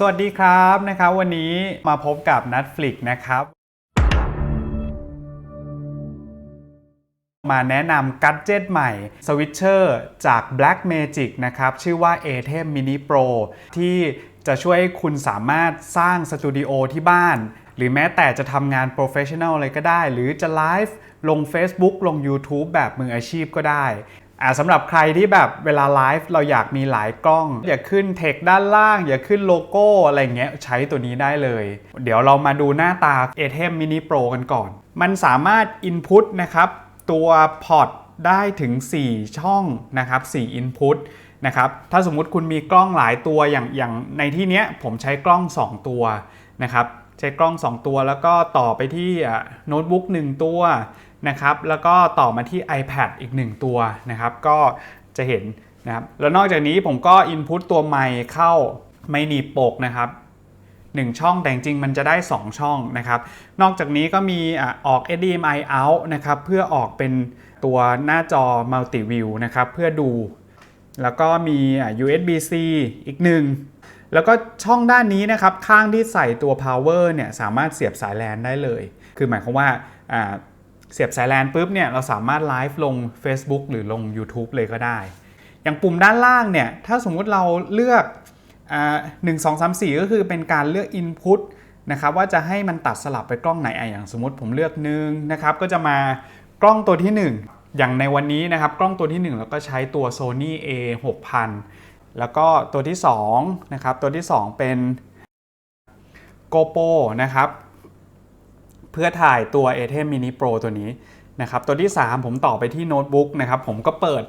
สวัสดีครับนะครับ วันนี้มาพบกับ Netflix นะครับ มาแนะนำกั d เจ t ใหม่สวิตเชอร์จาก Black Magic นะครับ ชื่อว่า ATEM Mini Pro ที่จะช่วยให้คุณสามารถสร้างสตูดิโอที่บ้าน หรือแม้แต่จะทำงานโปรเฟชชั่น a ลอะไรก็ได้ หรือจะไลฟ์ลง Facebook ลง YouTube แบบมืออาชีพก็ได้ อ่าสำหรับใครที่แบบเวลาไลฟ์เราอยากมีหลายกล้อง อย่าขึ้นเทคด้านล่าง อย่าขึ้นโลโก้อะไรเงี้ยใช้ตัวนี้ได้เลย เดี๋ยวเรามาดูหน้าตา ATEM Mini Pro กันก่อน มันสามารถ Input นะครับตัวพอร์ตได้ถึง 4 ช่องนะครับ 4 Input นะครับ ถ้าสมมุติคุณมีกล้องหลายตัวอย่างอย่างในที่เนี้ยผมใช้กล้อง 2 ตัวนะครับ ใช้กล้อง 2 ตัวแล้วก็ต่อไปที่โน้ตบุ๊ก1ตัว นะครับ แล้วก็ต่อมาที่ iPad อีก 1 ตัวนะครับ ก็จะเห็นนะครับ แล้วนอกจากนี้ผมก็ Input ตัวไมค์เข้าไม่หนีบปกนะครับ1 ช่องแต่จริงมันจะได้ 2 ช่องนะครับ นอกจากนี้ก็มีออก HDMI out นะครับเพื่อออกเป็นตัวหน้าจอ Multi View นะครับเพื่อดู แล้วก็มี USB-C อีกหนึ่งแล้วก็ช่องด้านนี้นะครับ ข้างที่ใส่ตัว power เนี่ยสามารถเสียบสายแลนได้เลย คือหมายความว่า เสียบสายแลนปุ๊บเนี่ยเราสามารถไลฟ์ลง Facebook หรือลง YouTube เลยก็ได้ อย่างปุ่มด้านล่างเนี่ยถ้าสมมุติเราเลือกหนึ่งสองสามสี่ก็คือเป็นการเลือก Input นะครับว่าจะให้มันตัดสลับไปกล้องไหนอะอย่างสมมติผมเลือกหนึ่งนะครับก็จะมากล้องตัวที่ 1 อย่างในวันนี้นะครับกล้องตัวที่1แล้วก็ใช้ตัว Sony A 6000 แล้วก็ตัวที่2นะครับตัวที่ 2 เป็น GoPro นะครับ พื่อถ่ายตัว ATEM Mini Pro ตัวนี้นะครับตัวที่ 3 ผมต่อไปที่โน้ตบุ๊กนะครับผมก็เปิด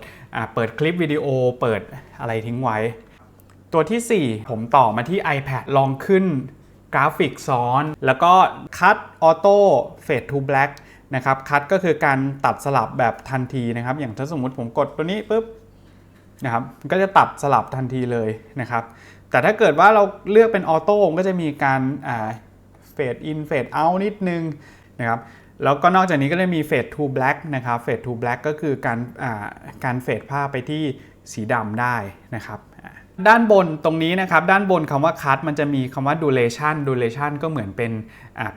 เปิดคลิปวิดีโอเปิดอะไรทิ้งไว้ ตัวที่ 4 ผมต่อมาที่ iPad ลองขึ้นกราฟิกซ้อน แล้วก็คัดออโต้เฟดทูแบล็กนะครับคัดก็คือการตัดสลับแบบทันทีนะครับ อย่างถ้าสมมุติผมกดตัวนี้ปุ๊บนะครับก็จะตัดสลับทันทีเลยนะครับ แต่ถ้าเกิดว่าเราเลือกเป็นออโต้ก็จะมีการ ฟดอินเฟดเอานิดนึงนะครับแล้วก็นอกจากนี้ก็จะมีเฟดทูแบล็กนะครับเฟดทูแบล็กก็คือการการเฟดภาพไปที่สีดำได้นะครับด้านบนตรงนี้นะครับ ด้านบนคำว่า cut มันจะมีคำว่า duration duration ก็เหมือนเป็น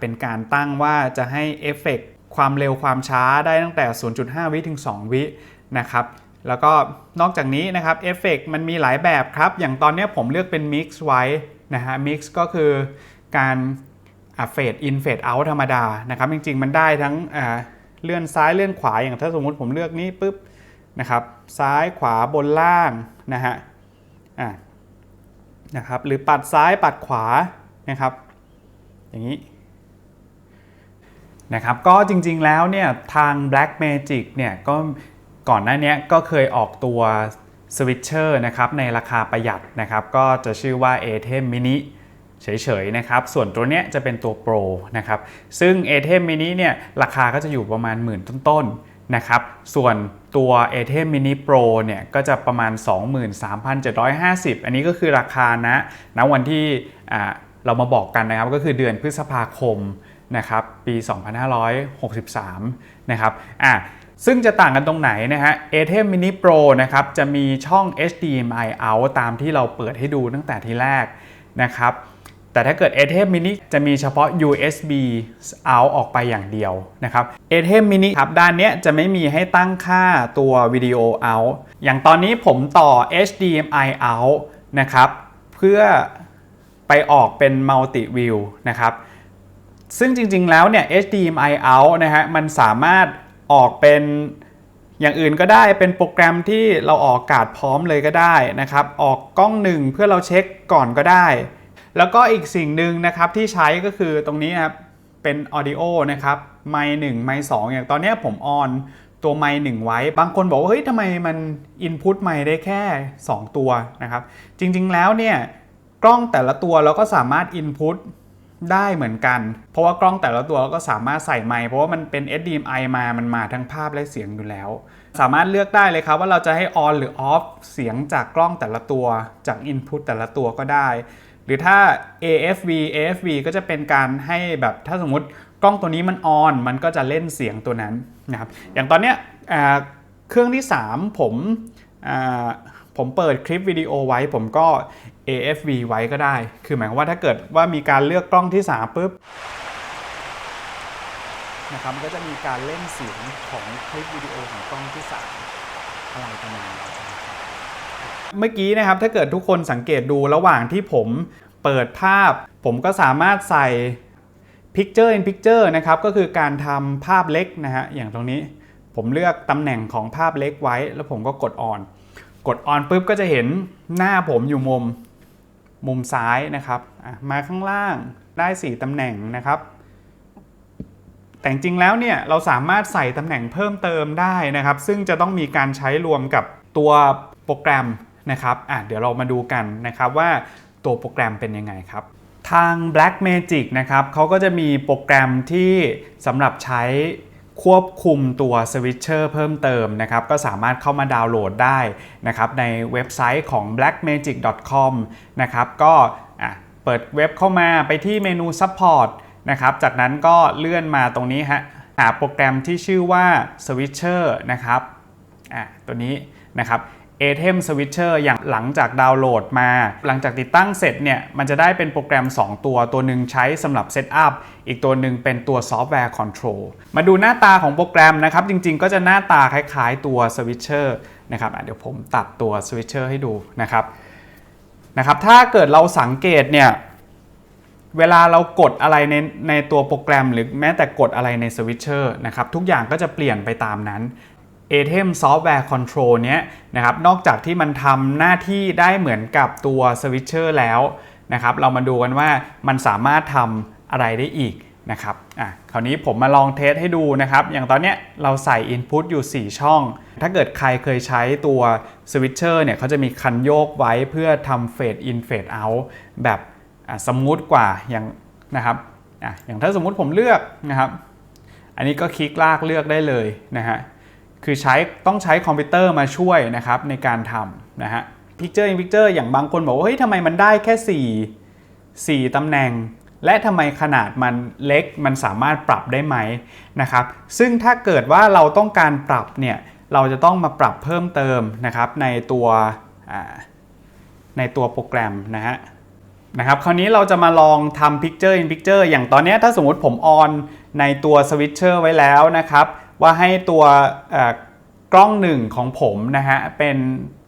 เป็นการตั้งว่าจะให้เอฟเฟกความเร็วความช้าได้ตั้งแต่ 0.5 วิถึง 2 วินะครับแล้วก็นอกจากนี้นะครับเอฟเฟกมันมีหลายแบบครับ อย่างตอนนี้ผมเลือกเป็น mix ไว้นะฮะ mix ก็คือการ เฟดอินเฟดเอาธรรมดานะครับจริง ๆ มันได้ทั้งเลื่อนซ้ายเลื่อนขวาอย่างถ้าสมมุติผมเลือกนี้ปุ๊บนะครับซ้ายขวาบนล่างนะฮะนะครับหรือปัดซ้ายปัดขวานะครับ อย่างนี้นะครับก็จริงๆแล้วเนี่ยทาง Black Magic เนี่ยก็ก่อนหน้านี้ก็เคยออกตัวสวิตเชอร์นะครับในราคาประหยัดนะครับก็จะชื่อว่า ATEM Mini เฉยๆนะครับ ส่วนตัวเนี้ยจะเป็นตัว Pro นะครับ ซึ่ง ATEM Mini เนี่ยราคาก็จะอยู่ประมาณหมื่นต้นๆนะครับ ส่วนตัว ATEM Mini Pro เนี่ยก็จะประมาณ 23,750 อันนี้ก็คือราคานะณวันที่เรามาบอกกันนะครับก็คือเดือนพฤษภาคมนะครับปี 2563 นะครับอะซึ่งจะต่างกันตรงไหนนะฮะ ATEM Mini Pro นะครับจะมีช่อง HDMI out ตามที่เราเปิดให้ดูตั้งแต่ทีแรกนะครับ แต่ถ้าเกิด ATEM Mini จะมีเฉพาะ USB out ออกไปอย่างเดียวนะครับ ATEM Mini ครับด้านนี้จะไม่มีให้ตั้งค่าตัววิดีโอ out อย่างตอนนี้ผมต่อ HDMI out นะครับ เพื่อไปออกเป็น Multi View นะครับ ซึ่งจริงๆแล้วเนี่ย HDMI out นะฮะมันสามารถออกเป็นอย่างอื่นก็ได้เป็นโปรแกรมที่เราออกอากาศพร้อมเลยก็ได้นะครับ ออกกล้องหนึ่งเพื่อเราเช็คก่อนก็ได้ แล้วก็อีกสิ่งหนึ่งนะครับที่ใช้ก็คือตรงนี้ครับเป็น Audio นะครับไมค์หนึ่งไมค์สองอย่างตอนนี้ผมออนตัวไมค์หนึ่งไว้ บางคนบอกว่าเฮ้ยทำไมมัน Input ไมค์ได้แค่ 2 ตัวนะครับ จริงๆแล้วเนี่ยกล้องแต่ละตัวเราก็สามารถ Input ได้เหมือนกัน เพราะว่ากล้องแต่ละตัวก็สามารถใส่ไมค์เพราะว่ามันเป็น HDMI มา มันมาทั้งภาพและเสียงอยู่แล้ว สามารถเลือกได้เลยครับว่าเราจะให้ on หรือ off เสียงจากกล้องแต่ละตัวจาก input แต่ละตัวก็ได้ หรือถ้า AFV AFV ก็จะเป็นการให้แบบถ้าสมมติกล้องตัวนี้มัน on มันก็จะเล่นเสียงตัวนั้นนะครับ อย่างตอนเนี้ยเครื่องที่ 3 ผมผมเปิดคลิปวิดีโอไว้ ผมก็ AFV ไว้ก็ได้ คือหมายความว่าถ้าเกิดว่ามีการเลือกกล้องที่ 3ปุ๊บนะครับมันก็จะมีการเล่นเสียงของคลิปวิดีโอของกล้องที่ 3 อะไรประมาณนี้ เมื่อกี้นะครับถ้าเกิดทุกคนสังเกตดูระหว่างที่ผมเปิดภาพ ผมก็สามารถใส่ Picture in Picture นะครับก็คือการทำภาพเล็กนะฮะอย่างตรงนี้ผมเลือกตำแหน่งของภาพเล็กไว้ แล้วผมก็กดออน กดออนปุ๊บก็จะเห็นหน้าผมอยู่มุมมุมซ้ายนะครับมาข้างล่างได้ 4ตำแหน่งนะครับ แต่จริงแล้วเนี่ยเราสามารถใส่ตำแหน่งเพิ่มเติมได้นะครับ ซึ่งจะต้องมีการใช้รวมกับตัวโปรแกรม นะครับอะเดี๋ยวเรามาดูกันนะครับว่าตัวโปรแกรมเป็นยังไงครับทาง Black Magic นะครับเขาก็จะมีโปรแกรมที่สำหรับใช้ควบคุมตัวสวิตเชอร์เพิ่มเติมนะครับก็สามารถเข้ามาดาวน์โหลดได้นะครับในเว็บไซต์ของ blackmagic.com นะครับก็อะเปิดเว็บเข้ามาไปที่เมนู Support นะครับจากนั้นก็เลื่อนมาตรงนี้ฮะหาโปรแกรมที่ชื่อว่า Switcher นะครับอะตัวนี้นะครับ a t e m Switcher อย่างหลังจากดาวน์โหลดมา หลังจากติดตั้งเสร็จเนี่ย มันจะได้เป็นโปรแกรม 2 ตัว ตัวหนึ่งใช้สำหรับเซตอัพ อีกตัวหนึ่งเป็นตัวซอฟต์แวร์คอนโทรล มาดูหน้าตาของโปรแกรมนะครับ จริงๆ ก็จะหน้าตาคล้ายๆตัว Switcher นะครับเดี๋ยวผมตัดตัว Switcher ให้ดูนะครับนะครับ ถ้าเกิดเราสังเกตเนี่ย เวลาเรากดอะไรในในตัวโปรแกรม หรือแม้แต่กดอะไรในสวิตเชอร์นะครับ ทุกอย่างก็จะเปลี่ยนไปตามนั้น a t e m Software Control เนี้ยนะครับนอกจากที่มันทำหน้าที่ได้เหมือนกับตัวสวิตเชอร์แล้วนะครับเรามาดูกันว่ามันสามารถทำอะไรได้อีกนะครับอะคราวนี้ผมมาลองเทสให้ดูนะครับ อย่างตอนเนี้ยเราใส่ Input อยู่ 4 ช่อง ถ้าเกิดใครเคยใช้ตัวสวิตเชอร์เนี่ยเขาจะมีคันโยกไว้เพื่อทำเฟดอินเฟดเอาแบบสมมุติกว่าอย่างนะครับอะอย่างถ้าสมมุติผมเลือกนะครับ อันนี้ก็คลิกลากเลือกได้เลยนะฮะ คือใช้ต้องใช้คอมพิวเตอร์มาช่วยนะครับในการทำนะฮะ Picture in Picture อร์อย่างบางคนบอกว่าเฮ้ยทำไมมันได้แค่ 4 4ตำแหน่ง และทำไมขนาดมันเล็กมันสามารถปรับได้ไหมนะครับซึ่งถ้าเกิดว่าเราต้องการปรับเนี่ยเราจะต้องมาปรับเพิ่มเติมนะครับในตัวในตัวโปรแกรมนะฮะนะครับคราวนี้เราจะมาลองทำ Picture in Picture อย่างตอนนี้ถ้าสมมติผมออนในตัว Switcher ไว้แล้วนะครับ ว่าให้ตัวกล้องหนึ่งของผมนะฮะเป็น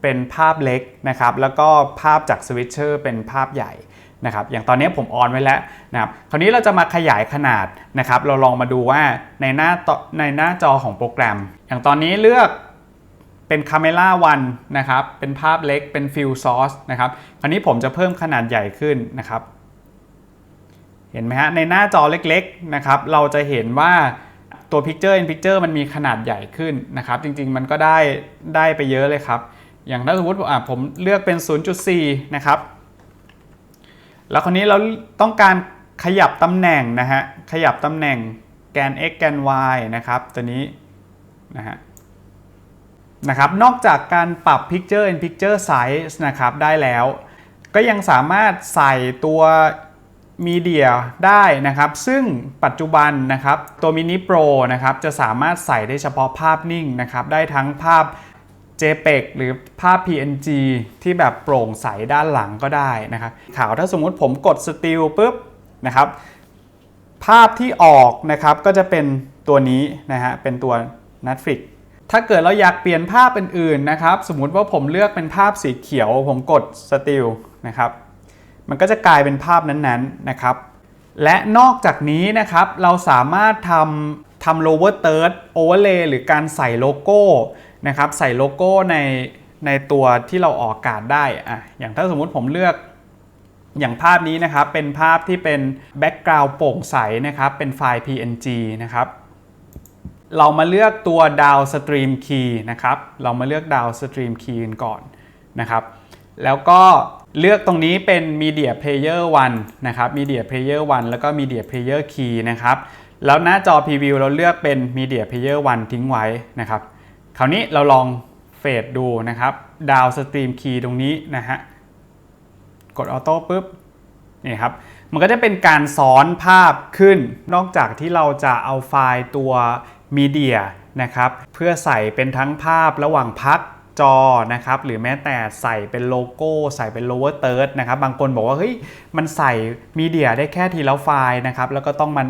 เป็นภาพเล็กนะครับแล้วก็ภาพจาก Switcher เป็นภาพใหญ่นะครับอย่างตอนนี้ผมออนไว้แล้วนะครับคราวนี้เราจะมาขยายขนาดนะครับเราลองมาดูว่าในหน้าต่อในหน้าจอของโปรแกรม อย่างตอนนี้เลือกเป็น Camera One นนะครับเป็นภาพเล็กเป็น Fill Source นะครับคราวนี้ผมจะเพิ่มขนาดใหญ่ขึ้นนะครับ เห็นไหมฮะในหน้าจอเล็กๆนะครับเราจะเห็นว่า ตัว Picture in Picture มันมีขนาดใหญ่ขึ้นนะครับ จริงๆ มันก็ได้ได้ไปเยอะเลยครับ อย่างถ้าสมมติอะผมเลือกเป็น 0.4 นะครับ แล้วคราวนี้เราต้องการขยับตำแหน่งนะฮะ ขยับตำแหน่งแกน x แกน y นะครับ ตัวนี้นะฮะนะครับ นอกจากการปรับ Picture in Picture Size นะครับ ได้แล้ว ก็ยังสามารถใส่ตัว มีเดียได้นะครับ ซึ่งปัจจุบันนะครับตัว Mini Pro นะครับจะสามารถใส่ได้เฉพาะภาพนิ่งนะครับได้ทั้งภาพ JPEG หรือภาพ PNG ที่แบบโปร่งใสด้านหลังก็ได้นะครับข่าวถ้าสมมุติผมกด Still ปุ๊บนะครับภาพที่ออกนะครับก็จะเป็นตัวนี้นะฮะเป็นตัว Netflix ถ้าเกิดเราอยากเปลี่ยนภาพอื่นๆนะครับ สมมุติว่าผมเลือกเป็นภาพสีเขียว ผมกด Still นะครับ มันก็จะกลายเป็นภาพนั้นๆนะครับ และนอกจากนี้นะครับเราสามารถทำทำ lower third overlay หรือการใส่โลโก้นะครับใส่โลโก้ในในตัวที่เราออกอากาศได้อะอย่างถ้าสมมุติผมเลือกอย่างภาพนี้นะครับเป็นภาพที่เป็นแบ็กกราวด์โปร่งใสนะครับเป็นไฟล์ PNG นะครับเรามาเลือกตัวดาวสตรีมคีย์นะครับ เรามาเลือกดาวสตรีมคีย์กันก่อนนะครับ แล้วก็ เลือกตรงนี้เป็น Media Player 1 นะครับ Media Player 1 แล้วก็ Media Player Key นะครับ แล้วหน้าจอ Preview เราเลือกเป็น Media Player 1 ทิ้งไว้นะครับ คราวนี้เราลองเฟดดูนะครับ ดาวสตรีมคีย์ตรงนี้นะฮะ กดออโต้ปุ๊บ นี่ครับ มันก็จะเป็นการซ้อนภาพขึ้น นอกจากที่เราจะเอาไฟล์ตัวมีเดียนะครับ เพื่อใส่เป็นทั้งภาพระหว่างพัก จอนะครับหรือแม้แต่ใส่เป็นโลโก้ ใส่เป็น lower third นะครับบางคนบอกว่าเฮ้ยมันใส่มีเดียได้แค่ทีละไฟล์นะครับแล้วก็ต้องมัน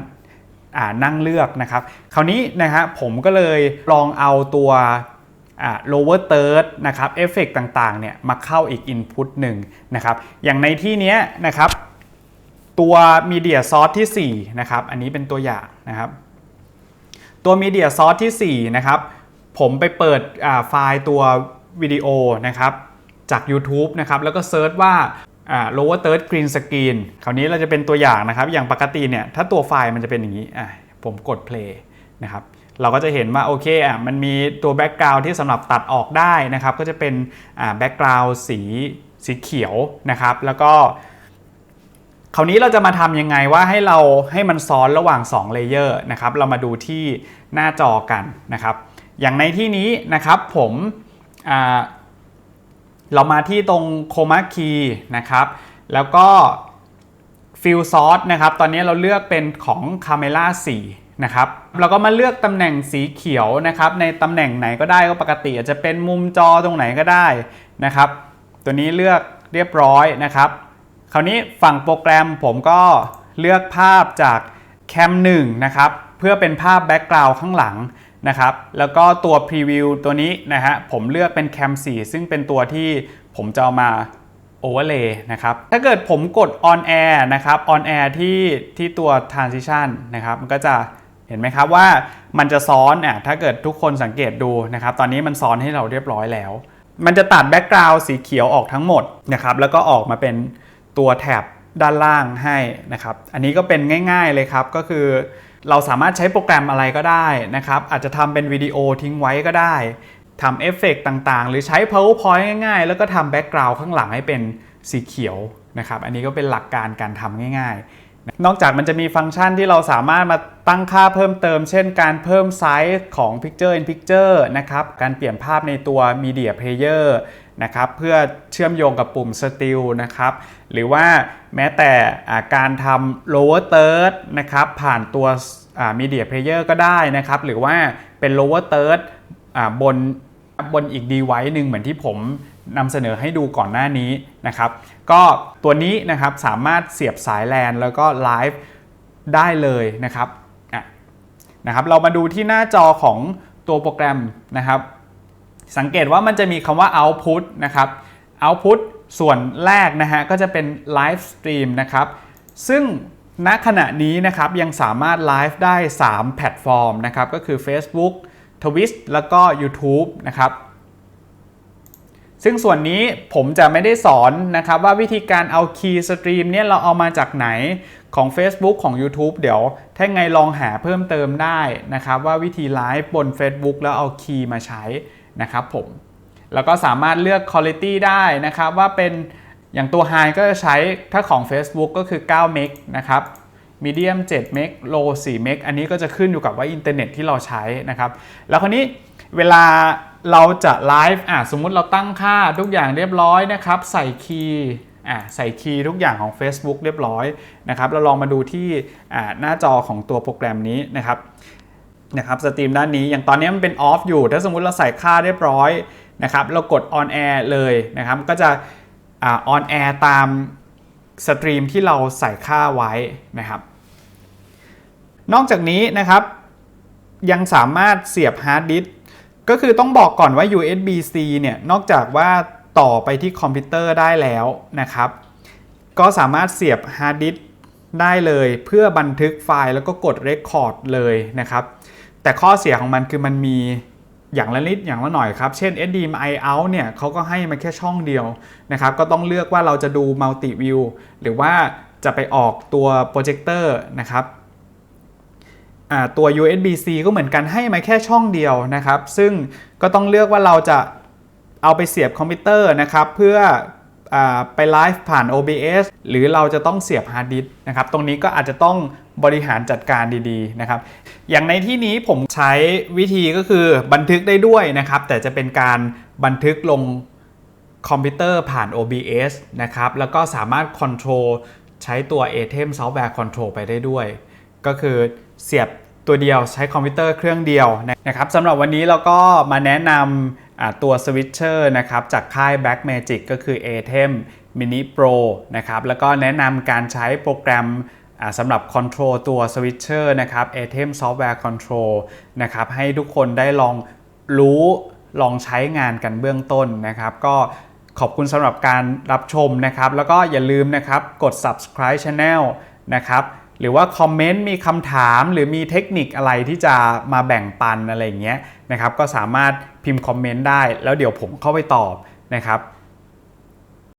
อ่านั่งเลือกนะครับ คราวนี้นะฮะผมก็เลยลองเอาตัว lower third นะครับเอฟเฟกต่างๆเนี่ยมาเข้าอีก input หนึ่งนะครับอย่างในที่นี้นะครับ ตัว Media Source ที่4นะครับอันนี้เป็นตัวอย่างนะครับ ตัว Media Source ที่4นะครับ ผมไปเปิดไฟล์ตัววิดีโอนะครับจาก YouTube นะครับแล้วก็เซิร์ชว่า lower third green screen คราวนี้เราจะเป็นตัวอย่างนะครับ อย่างปกติเนี่ยถ้าตัวไฟล์มันจะเป็นอย่างนี้อะผมกด play นะครับเราก็จะเห็นว่าโอเคอะมันมีตัว background ที่สำหรับตัดออกได้นะครับ ก็จะเป็นอ่า background สีสีเขียวนะครับ แล้วก็ คราวนี้เราจะมาทำยังไงว่าให้เราให้มันซ้อนระหว่าง2เลเยอร์นะครับ เรามาดูที่หน้าจอกันนะครับ อย่างในที่นี้นะครับผมเรามาที่ตรง Chroma Key นะครับ แล้วก็ Fill Source นะครับ ตอนนี้เราเลือกเป็นของ Camera 4นะครับ เราก็มาเลือกตำแหน่งสีเขียวนะครับ ในตำแหน่งไหนก็ได้ก็ปกติ อาจจะเป็นมุมจอตรงไหนก็ได้นะครับ ตัวนี้เลือกเรียบร้อยนะครับ คราวนี้ฝั่งโปรแกรมผมก็เลือกภาพจากแคม1นะครับ เพื่อเป็นภาพแบ็กกราวด์ข้างหลัง นะครับแล้วก็ตัวพรีวิวตัวนี้นะฮะผมเลือกเป็นแคม4ซึ่งเป็นตัวที่ผมจะเอามาโอเวอร์เลย์นะครับถ้าเกิดผมกด on air นะครับ on air ที่ที่ตัว transition นะครับมันก็จะเห็นไหมครับว่ามันจะซ้อนอะถ้าเกิดทุกคนสังเกตดูนะครับตอนนี้มันซ้อนให้เราเรียบร้อยแล้ว มันจะตัดแบ็กกราวด์สีเขียวออกทั้งหมดนะครับแล้วก็ออกมาเป็นตัวแถบด้านล่างให้นะครับอันนี้ก็เป็นง่าย ๆเลยครับก็คือ เราสามารถใช้โปรแกรมอะไรก็ได้นะครับ อาจจะทำเป็นวิดีโอทิ้งไว้ก็ได้ทำเอฟเฟกต่างๆ หรือใช้ powerpoint ง่ายๆ แล้วก็ทำแบ็กกราวด์ข้างหลังให้เป็นสีเขียวนะครับ อันนี้ก็เป็นหลักการการทำง่ายๆ นอกจากมันจะมีฟังก์ชันที่เราสามารถมาตั้งค่าเพิ่มเติม เช่นการเพิ่มไซส์ของ Picture in Picture นะครับ การเปลี่ยนภาพในตัว Media Player นะครับเพื่อเชื่อมโยงกับปุ่ม Still นะครับหรือว่าแม้แต่การทำ lower third นะครับผ่านตัว media player ก็ได้นะครับหรือว่าเป็น lower third บนบนอีก device หนึ่งเหมือนที่ผมนำเสนอให้ดูก่อนหน้านี้นะครับก็ตัวนี้นะครับสามารถเสียบสายแลนแล้วก็ไลฟ์ได้เลยนะครับนะครับเรามาดูที่หน้าจอของตัวโปรแกรมนะครับ สังเกตว่ามันจะมีคำว่า output นะครับ output ส่วนแรกนะฮะก็จะเป็น live stream นะครับ ซึ่งณขณะนี้นะครับยังสามารถไลฟ์ได้ 3 แพลตฟอร์มนะครับ ก็คือ Facebook Twitch แล้วก็ YouTube นะครับ ซึ่งส่วนนี้ผมจะไม่ได้สอนนะครับ ว่าวิธีการเอาคีย์สตรีมเนี่ยเราเอามาจากไหนของ Facebook ของ YouTube เดี๋ยว ถ้าไงลองหาเพิ่มเติมได้นะครับ ว่าวิธีไลฟ์บน Facebook แล้วเอาคีย์มาใช้ นะครับผม แล้วก็สามารถเลือก Quality ได้นะครับ ว่าเป็นอย่างตัว High ก็จะใช้ถ้าของ Facebook ก็คือ 9 เมกนะครับ Medium 7 เมก Low 4 เมก อันนี้ก็จะขึ้นอยู่กับว่าอินเทอร์เน็ตที่เราใช้นะครับ แล้วคราวนี้เวลาเราจะไลฟ์อะสมมุติเราตั้งค่าทุกอย่างเรียบร้อยนะครับ ใส่คีย์อะใส่คีย์ทุกอย่างของ Facebook เรียบร้อยนะครับ เราลองมาดูที่อ่าหน้าจอของตัวโปรแกรมนี้นะครับ นะครับสตรีมด้านนี้อย่างตอนนี้มันเป็นออฟอยู่ ถ้าสมมุติเราใส่ค่าเรียบร้อยนะครับเรากด on air เลยนะครับก็จะออนแอร์ตามสตรีมที่เราใส่ค่าไว้นะครับ นอกจากนี้นะครับ ยังสามารถเสียบฮาร์ดดิสก็คือต้องบอกก่อนว่า USB-C เนี่ยนอกจากว่าต่อไปที่คอมพิวเตอร์ได้แล้วนะครับ ก็สามารถเสียบฮาร์ดดิสได้เลยเพื่อบันทึกไฟล์แล้วก็กดเรคคอร์ดเลยนะครับ แต่ข้อเสียของมันคือมันมีอย่างละนิดอย่างละหน่อยครับ เช่น HDMI out เนี่ยเขาก็ให้มาแค่ช่องเดียวนะครับ ก็ต้องเลือกว่าเราจะดู multi view หรือว่าจะไปออกตัวโปรเจคเตอร์นะครับตัว USB-C ก็เหมือนกันให้มาแค่ช่องเดียวนะครับ ซึ่งก็ต้องเลือกว่าเราจะเอาไปเสียบคอมพิวเตอร์นะครับ เพื่ออ ไปไลฟ์ผ่าน OBS หรือเราจะต้องเสียบฮาร์ดดิสก์นะครับตรงนี้ก็อาจจะต้องบริหารจัดการดีๆนะครับ อย่างในที่นี้ผมใช้วิธีก็คือบันทึกได้ด้วยนะครับ แต่จะเป็นการบันทึกลงคอมพิวเตอร์ผ่าน OBS นะครับ แล้วก็สามารถคอนโทรลใช้ตัว ATEM Software Control ไปได้ด้วย ก็คือเสียบตัวเดียวใช้คอมพิวเตอร์เครื่องเดียวนะครับสำหรับวันนี้เราก็มาแนะนำ ตัว Switcher นะครับจากค่าย Black Magic ก็คือ ATEM Mini Pro นะครับแล้วก็แนะนำการใช้โปรแกรมสำหรับ Control ตัว Switcher นะครับ ATEM Software Control นะครับให้ทุกคนได้ลองรู้ลองใช้งานกันเบื้องต้นนะครับ ก็ขอบคุณสำหรับการรับชมนะครับ แล้วก็อย่าลืมนะครับกด subscribe channel นะครับ หรือว่าคอมเมนต์มีคำถามหรือมีเทคนิคอะไรที่จะมาแบ่งปันอะไรอย่างเงี้ยนะครับก็สามารถพิมพ์คอมเมนต์ได้ แล้วเดี๋ยวผมเข้าไปตอบนะครับ